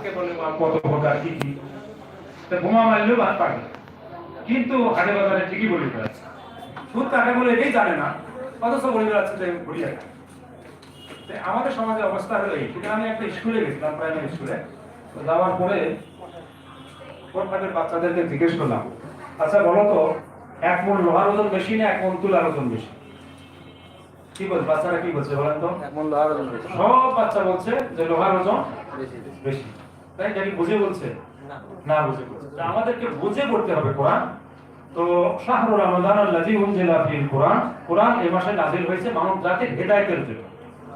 তাকে বলে মা কত প্রকার কি কি? তা বোমা মারলেও পারে না। কিন্তু হাটে বাজারে ঠিকই বলি বেড়াচ্ছে। সুদ কাকে বলে এটাই জানে না। অথচ বলে বেড়াচ্ছে যে ঘুরিয়ে আমাদের সমাজে অবস্থা হলো এই। সেটা আমি একটা স্কুলে গেছিলাম প্রাইমারি স্কুলে। তো যাওয়ার পরে কোনখানের বাচ্চাদেরকে জিজ্ঞেস করলাম আচ্ছা বলো তো এক মন লোহার ওজন বেশি না এক মন তুলার ওজন বেশি? কি বলছে? বাচ্চারা কি বলছে বলেন তো? এমন লোহার ওজন। সব বাচ্চা বলছে যে লোহার ওজন বেশি। বেশি। তাই এটা কি বুঝে বলছে? না। বুঝে বলছে। আমাদেরকে বুঝে পড়তে হবে কোরআন। তো শাহরু রমাদান আল্লাযী উনজিলা ফিল কোরআন। কোরআন এই মাসে নাযিল হয়েছে মানব জাতির হেদায়েতের জন্য।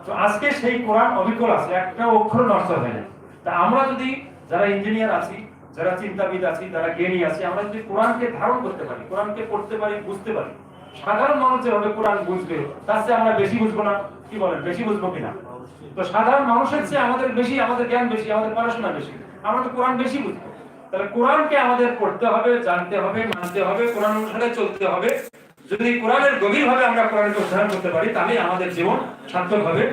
তো আজকে সেই কোরআন অবিকল আছে একটা অক্ষর নষ্ট হয় না তা আমরা যদি যারা ইঞ্জিনিয়ার আছি যারা চিন্তাবিদ আছি যারা জ্ঞানী আছি আমরা যদি কোরআনকে ধারণ করতে পারি কোরআনকে পড়তে পারি বুঝতে পারি সাধারণ মানুষ যেভাবে কোরআন বুঝবে তার চেয়ে আমরা বেশি বুঝব না। কি বলেন বেশি বুঝব কিনা? তো সাধারণ মানুষের চেয়ে আমাদের বেশি, আমাদের জ্ঞান বেশি, আমাদের পড়াশোনা বেশি। আমরা তো কোরআন বেশি বুঝব তাহলে কোরআনকে আমাদের পড়তে হবে, জানতে হবে, মানতে হবে, কোরআন অনুসারে চলতে হবে। যদি কোরআনের গভীরভাবে আমরা কোরআনকে অধ্যয়ন করতে পারি তাহলে আমাদের জীবন সার্থক হবে।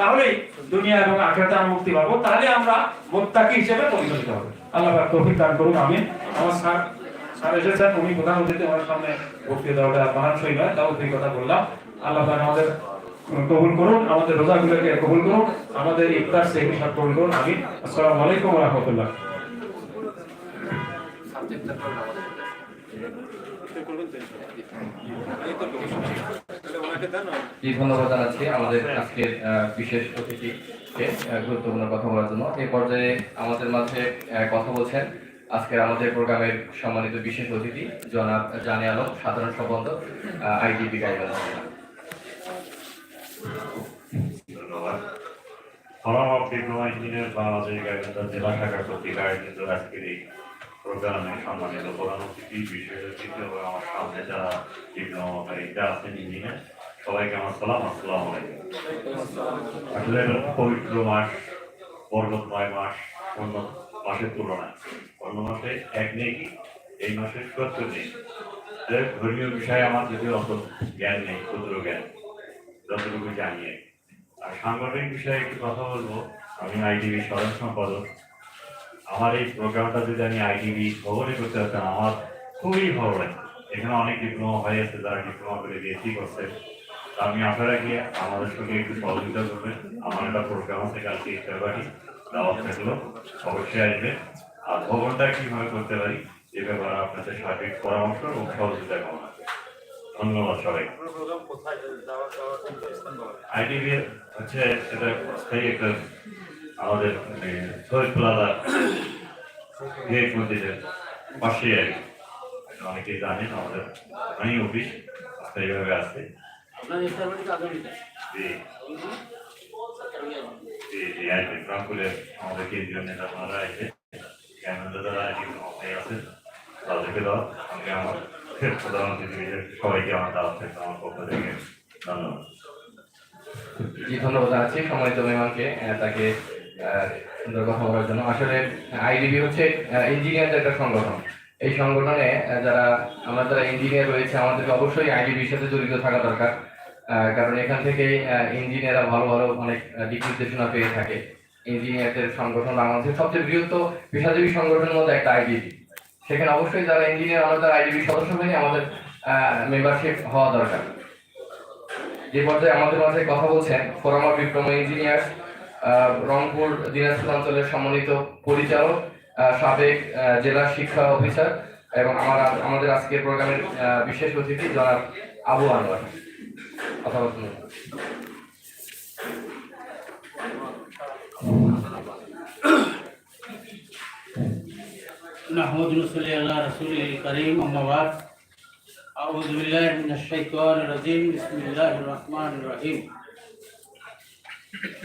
তাহলেই দুনিয়া এবং আখেরাতে আমরা মুক্তি পাবো। তাহলে আমরা মোত্তাকি হিসেবে পরিণত হবে। আল্লাহ পাক তৌফিক দান করুন আমি আমার স্যার স্যার এসেছেন, উনি প্রধান অতিথি আমার সামনে বক্তৃতা দেওয়াটা মহান সই নয়, তাও কথা বললাম। আল্লাহ পাক আমাদের কবুল করুন আমাদের রোজাগুলোকে কবুল করুন আমাদের ইফতার সেহরি সব কবুল করুন আমি আসসালামু আলাইকুম ওয়া রাহমাতুল্লাহ। সাবজেক্টটা পড়লে আমাদের। জি ধন্যবাদ জানাচ্ছি আমাদের আজকের আহ, বিশেষ অতিথিকে গুরুত্বপূর্ণ কথা বলার জন্য। এই পর্যায়ে আমাদের মাঝে আহ, কথা বলছেন আজকের আমাদের প্রোগ্রামের সম্মানিত বিশেষ অতিথি জনাব জানে আলম সাধারণ সম্পাদক আইডিবি গাইবান্ধা। ধন্যবাদ ফলাম অফ ডিপ্লোমা ইঞ্জিনিয়ার জেলা শাখা কর্তৃক আয়োজিত আজকের এই আমার যারা ডিপ্লোমা এটা আছেন ইঞ্জিনিয়ার সবাইকে আমার সালাম আসসালাম আলাইকুম আসলে পবিত্র মাস বরকতময় মাস অন্য মাসের তুলনায় অন্য মাসে এক নেই এই মাসে সত্তর নেই ধর্মীয় বিষয়ে আমার যদিও অত জ্ঞান নেই ক্ষুদ্র জ্ঞান। যতটুকু জানিয়ে আর। সাংগঠনিক বিষয়ে একটু কথা বলব। আমি আইডিবি সাধারণ সম্পাদক। আমার এই প্রোগ্রামটা যদি আমি আইডিবি ভবনে করতে পারতাম, আমার খুবই ভালো লাগে এখানে অনেক ডিপ্লোমা হয়ে আছে, যারা ডিপ্লোমা করে বিএসসি করছে। আমি আপনারা গিয়ে আমাদের সঙ্গে একটু সহযোগিতা করবেন। আমার একটা প্রোগ্রাম আছে, কালকে ইফতারবাড়ি দাওয়াত থাকল অবশ্যই আসবে আর ভবনটা কীভাবে করতে পারি, এ ব্যাপারে আপনাদের সার্বিক পরামর্শ এবং সহযোগিতা কামনা। ধন্যবাদ সবাইকে। আইডিবি হচ্ছে এটা স্থায়ী একটা আমাদের সৈয়দ প্লাজা গেট মসজিদের পাশে আর কি। অনেকেই জানেন আমাদের মানি অফিস স্থায়ীভাবে আছে। আমাদের কেন্দ্রীয় নেতা আপনারা এসে জ্ঞানন্দ দ্বারা আছেন। তাদেরকে দেওয়া আমাকে থেকে ধন্যবাদ জি ধন্যবাদ আহ, তাকে সুন্দর কথা বলার হচ্ছে ইঞ্জিনিয়ারদের একটা সংগঠন। এই সংগঠনে যারা আমরা যারা ইঞ্জিনিয়ার রয়েছে আমাদেরকে অবশ্যই আইডিবির সাথে জড়িত থাকা দরকার। কারণ এখান থেকে ইঞ্জিনিয়াররা ভালো ভালো অনেক দিক নির্দেশনা পেয়ে থাকে। ইঞ্জিনিয়ারদের সংগঠন বাংলাদেশের সবচেয়ে বৃহত্ত পেশাজীবী সংগঠনের মধ্যে একটা আইডিবি সেখানে অবশ্যই যারা ইঞ্জিনিয়ার আমরা যারা আইডিবি সদস্য হয়ে আমাদের মেম্বারশিপ হওয়া দরকার। যে পর্যায়ে আমাদের মাঝে কথা বলছেন forum of diploma engineer Rangpur, Dinajpur অঞ্চলের সম্মানিত পরিচালক সাবেক জেলা শিক্ষা অফিসার এবং আমার, আমাদের আজকের প্রোগ্রামের বিশেষ অতিথি জনাব আবু আনোয়ার। কথা বলছেন نحمد رسول الله رسول الكريم أما بعد أعوذ بالله من الشيطان الرجيم بسم الله الرحمن الرحيم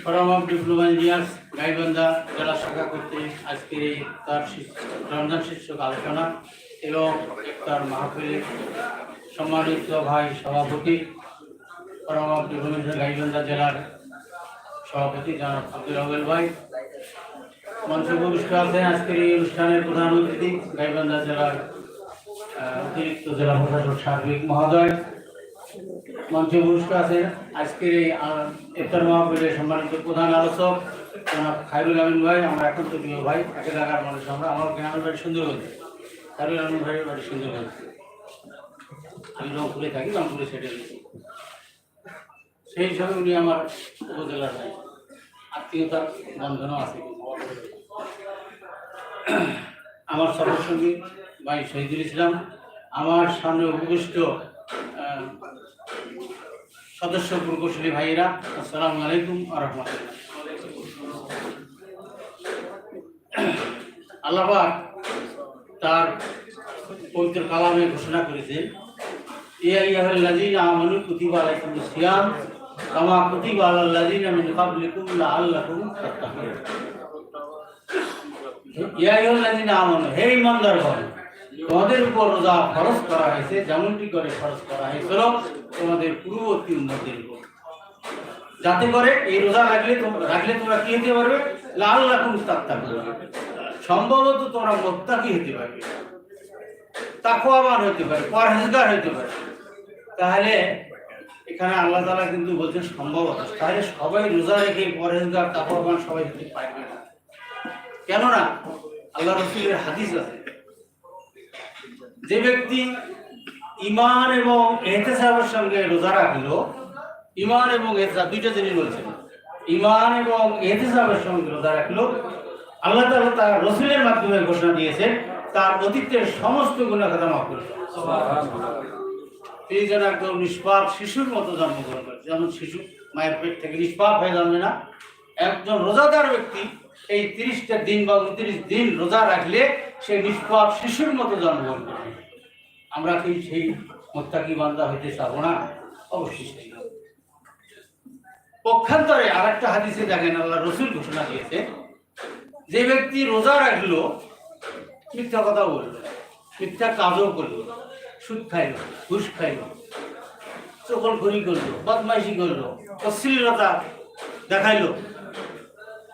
forum of diploma engineers Gaibandha জেলা শাখা কর্তৃক আজকের এই তার রমজান শীর্ষক আলোচনা এবং তার মাহফিলে সম্মানিত ভাই সভাপতি forum of diploma engineer Gaibandha জেলার সভাপতি জনাব আব্দুল আবেল ভাই মঞ্চে উপবিষ্ট আছেন আজকের এই অনুষ্ঠানের প্রধান অতিথি, গাইবান্ধা জেলার অতিরিক্ত জেলা প্রশাসক সার্বিক মহোদয়। মঞ্চে উপবিষ্ট আছেন আজকের এই ইফতার মাহফিলের সম্মানিত প্রধান আলোচক, জনাব খায়রুল আমিন ভাই, আমরা এখন তো প্রিয় ভাই এক এলাকার মানুষ আমরা, আমার গ্রামের বাড়ি সুন্দরগঞ্জ। খায়রুল আমিন ভাইয়ের বাড়ি সুন্দরগঞ্জ। আমি রংপুরে থাকি, রংপুরে সেটে গেছি সেই হিসাবে উনি আমার উপজেলার ভাই। আত্মীয়তার বন্ধনও আছে আমার সফর ভাই শহীদুল ইসলাম, আমার সামনে উপবিষ্ট সদস্য প্রকৌশলী ভাইয়েরা, আসসালামু আলাইকুম আরহামতুল্লাহ আল্লাহবাক তার পবিত্র কালামে ঘোষণা করেছেন, ইয়া আইয়ুহাল্লাযীনা আমানু কুতিবা আলাইকুমুস সিয়াম। হে তোমাদের উপর রোজা ফরজ করা হয়েছে, যেমনটি করে ফরজ করা হয়েছিল তোমাদের পূর্ববর্তী উম্মতের উপর। যাতে করে এই রোজা রাখলে রাখলে তোমরা কি হতে পারবে? লাল তাত্তাকুন। সম্ভবত তোমরা মোত্তাকি হতে পারবে। তাকওয়াবান হতে পারে পরহেজগার হতে পারে তাহলে এখানে আল্লাহ তাআলা কিন্তু বলছেন সম্ভবত। তাহলে সবাই রোজা রেখে পরহেজগার তাকওয়াবান সবাই হতে পারবে না। কেননা আল্লাহ রসুলের হাদিস আছে, যে ব্যক্তি ইমান এবং এহতেসাবের সঙ্গে রোজা রাখল ইমান এবং এহতেসাব দুইটা জিনিস বলছেন। ইমান এবং এহতেসাবের সঙ্গে রোজা রাখল, আল্লাহ তালা তার রসুলের মাধ্যমে ঘোষণা দিয়েছেন, তার অতীতের সমস্ত গুণা কথা মাফ করে তিনি যেন একদম নিষ্পাপ শিশুর মতো জন্মগ্রহণ করে। যেমন শিশু মায়ের পেট থেকে নিষ্পাপ হয়ে জন্মে না। একজন রোজাদার ব্যক্তি এই তিরিশটা দিন বা উনত্রিশ দিন রোজা রাখলে সে নিষ্পাপ শিশুর মতো জন্মগ্রহণ করবে। আমরা কি সেই মোত্তাকি বান্দা হইতে চাবো না? অবশ্যই সেই পক্ষান্তরে আর একটা হাদিসে দেখেন, আল্লাহ রসুল ঘোষণা দিয়েছে, যে ব্যক্তি রোজা রাখল, মিথ্যা কথা বলল মিথ্যা কাজও করল সুদ খাইলো, ঘুষ খাইলো, চকল ঘড়ি করল, বদমাইশি করল, অশ্লীলতা দেখাইলো।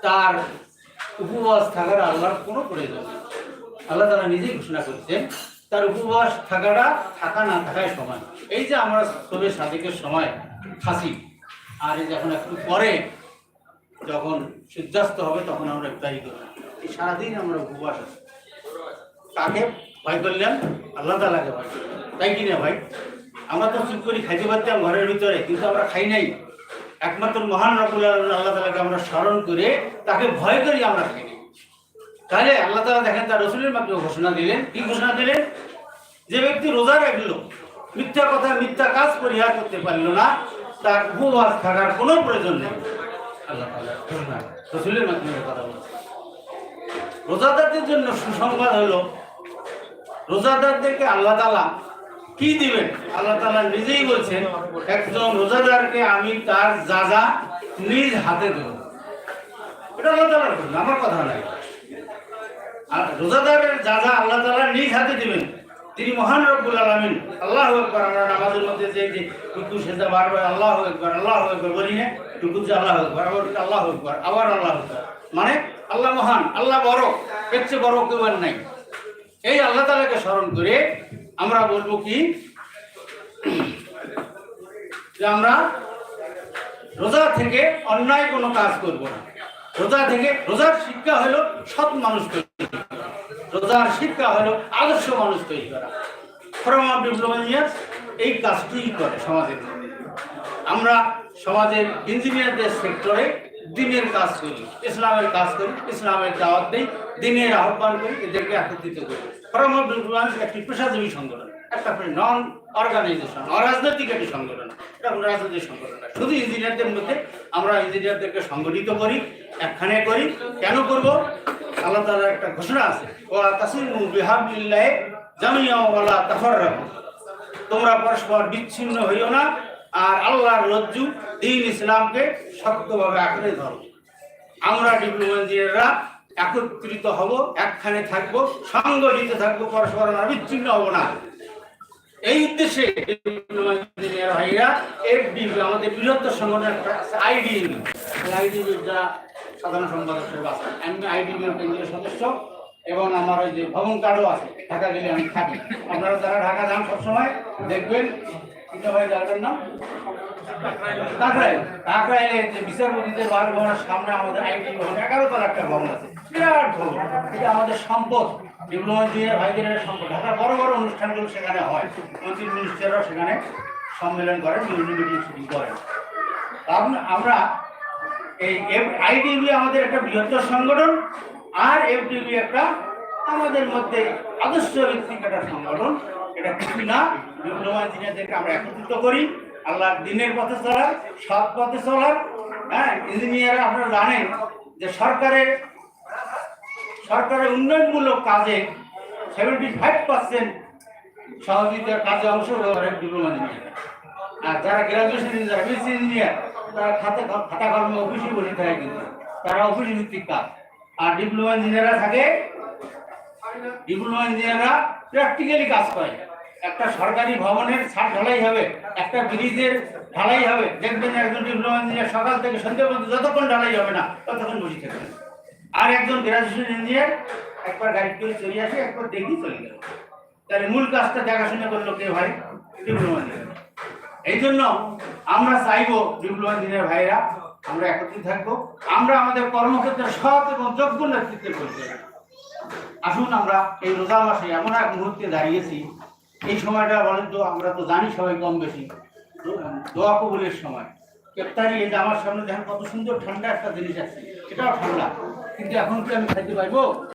তার উপবাস থাকার আল্লাহর কোনো প্রয়োজন আল্লাহ তারা নিজেই ঘোষণা করেছেন, তার উপবাস থাকাটা থাকা না থাকায় সমান। এই যে আমরা সবে সাদিকের সময় খাসি আর এই যখন একটু পরে যখন সূর্যাস্ত হবে তখন আমরা ইফতারি করি এই সারাদিন আমরা উপবাস আছি। কাকে ভয় করলেন? আল্লাহ তালাকে ভয় করলেন। তাই কি না ভাই? আমরা তো চুপ করি, খাইতে পারতাম ঘরের ভিতরে, কিন্তু আমরা খাই নাই। একমাত্র মহান রকুল আল্লাহ তালাকে আমরা স্মরণ করে তাকে ভয় করি আমরা খাই নাই। তাহলে আল্লাহ তালা দেখেন তার রসুলের মাধ্যমে ঘোষণা দিলেন। কি ঘোষণা দিলেন? যে ব্যক্তি রোজা রাখল, মিথ্যা কথা, মিথ্যা কাজ পরিহার করতে পারল না, তার উপবাস থাকার কোনো প্রয়োজন নেই। আল্লাহ ঘোষণা রসুলের মাধ্যমে কথা রোজাদারদের জন্য সুসংবাদ হলো, রোজাদারদেরকে আল্লাহ তালা কি দিবেন? আল্লাহ তালা নিজেই বলছেন, একজন রোজাদারকে আমি তার যা নিজ হাতে দেব। এটা আল্লাহ কথা, আমার কথা নাই আর রোজাদারের যা যা আল্লাহ তালা নিজ হাতে দিবেন, তিনি মহান রব্বুল আলমিন আল্লাহ একবার আমরা নামাজের মধ্যে যে যে টুকু সেজা বারবার আল্লাহ একবার আল্লাহ একবার বলি না টুকু যে আল্লাহ একবার আবার আল্লাহ একবার আবার আল্লাহ একবার মানে আল্লাহ মহান, আল্লাহ বড়, এর বড় কেউ আর নাই। এই আল্লাহ তালাকে স্মরণ করে আমরা বলব কি? যে আমরা রোজা থেকে অন্যায় কোনো কাজ করব না। রোজা থেকে, রোজার শিক্ষা হলো সৎ মানুষ তৈরি। রোজার শিক্ষা হলো আদর্শ মানুষ তৈরি করা। ফরম অফ এই কাজটি করে সমাজের আমরা সমাজের ইঞ্জিনিয়ারদের সেক্টরে দিনের কাজ করি, ইসলামের কাজ করি, ইসলামের দাওয়াত দেই, দিনের আহ্বান করি, এদেরকে একত্রিত করি। ফরম অফ একটি পেশাজীবী সংগঠন, একটা নন অর্গানাইজেশন অরাজনৈতিক একটি সংগঠন। এটা কোনো রাজনৈতিক সংগঠন না, শুধু ইঞ্জিনিয়ারদের মধ্যে আমরা ইঞ্জিনিয়ারদেরকে সংগঠিত করি, একখানে করি। কেন করব? আল্লাহ তাআলার একটা ঘোষণা আছে, ওয়া তাসিমু বিহাবিল্লাহ জামিয়া ওয়ালা তোমরা পরস্পর বিচ্ছিন্ন হইও না আর আল্লাহর রজ্জু দিন ইসলামকে শক্তভাবে আঁকড়ে ধরো। আমরা ডিপ্লোমা ইঞ্জিনিয়াররা একত্রিত হব, একখানে থাকব সংগঠিত থাকব, পরস্পর বিচ্ছিন্ন হব না। এই উদ্দেশ্যে ভাইরা এফডি আমাদের বৃহত্তর সংগঠন আইডি আইডি যারা সাধারণ সম্পাদক হিসেবে আছে আমি আইডিবি কেন্দ্রীয় সদস্য এবং আমার ওই যে ভবন কার্ডও আছে, ঢাকা গেলে আমি থাকি। আপনারা যারা ঢাকা যান সবসময় দেখবেন সামনে আমাদের ভবন একটা এটা আমাদের সম্পদ। ভাইদের সম্পদ। বড় বড় অনুষ্ঠানগুলো সেখানে হয়। মন্ত্রী মিনিস্টাররাও সেখানে সম্মেলন করেন, বিভিন্ন মিটিং শুটিং করেন। আমরা এই আইডিবি আমাদের একটা বৃহত্তর সংগঠন, আর এফডিবি একটা আমাদের মধ্যে আদর্শ ভিত্তিক একটা সংগঠন। এটা কিছু না? আমরা একত্রিত করি। দিনের পথে পথে হ্যাঁ ইঞ্জিনিয়ার আপনারা জানেন যে সরকারের সরকারের উন্নয়নমূলক কাজে ফাইভ পার্সেন্ট সহযোগিতার কাজে অংশগ্রহণ ইঞ্জিনিয়ার। আর যারা গ্রাজুয়েশন যারা বিএসসি ইঞ্জিনিয়ার, তারা খাতা খাতা কর্মে অফিসে বসে থাকে কিন্তু। তারা অফিস ভিত্তিক কাজ। আর ডিপ্লোমা ইঞ্জিনিয়াররা থাকে, ডিপ্লোমা ইঞ্জিনিয়াররা প্র্যাকটিক্যালি কাজ করে। একটা সরকারি ভবনের ছাদ ঢালাই হবে, একটা ব্রিজের ঢালাই হবে, দেখবেন একজন ডিপ্লোমা ইঞ্জিনিয়ার সকাল থেকে সন্ধ্যা পর্যন্ত যতক্ষণ ঢালাই হবে না, ততক্ষণ বসে থাকবে। আর একজন গ্রাজুয়েশন ইঞ্জিনিয়ার একবার গাড়ি করে চলে আসে, একবার দেখি চলে গেল। তাহলে মূল কাজটা দেখাশোনা করল কে ভাই? Diploma engineer. এই জন্য আমরা চাইব ডিপ্লোমা ইঞ্জিনিয়ার ভাইরা, আমরা একত্রিত থাকব। আমরা আমাদের কর্মক্ষেত্রে সৎ এবং যোগ্য নেতৃত্বের পরিচয় আসুন আমরা এই রোজা মাসে এমন এক মুহূর্তে দাঁড়িয়েছি এই সময়টা বলেন তো, আমরা তো জানি সবাই কম বেশি। দোয়া কবুলের সময়। ইফতারি এই যে আমার সামনে দেখেন কত সুন্দর ঠান্ডা একটা জিনিস আছে। এটাও ঠান্ডা। কিন্তু এখন কি আমি খাইতে পারব?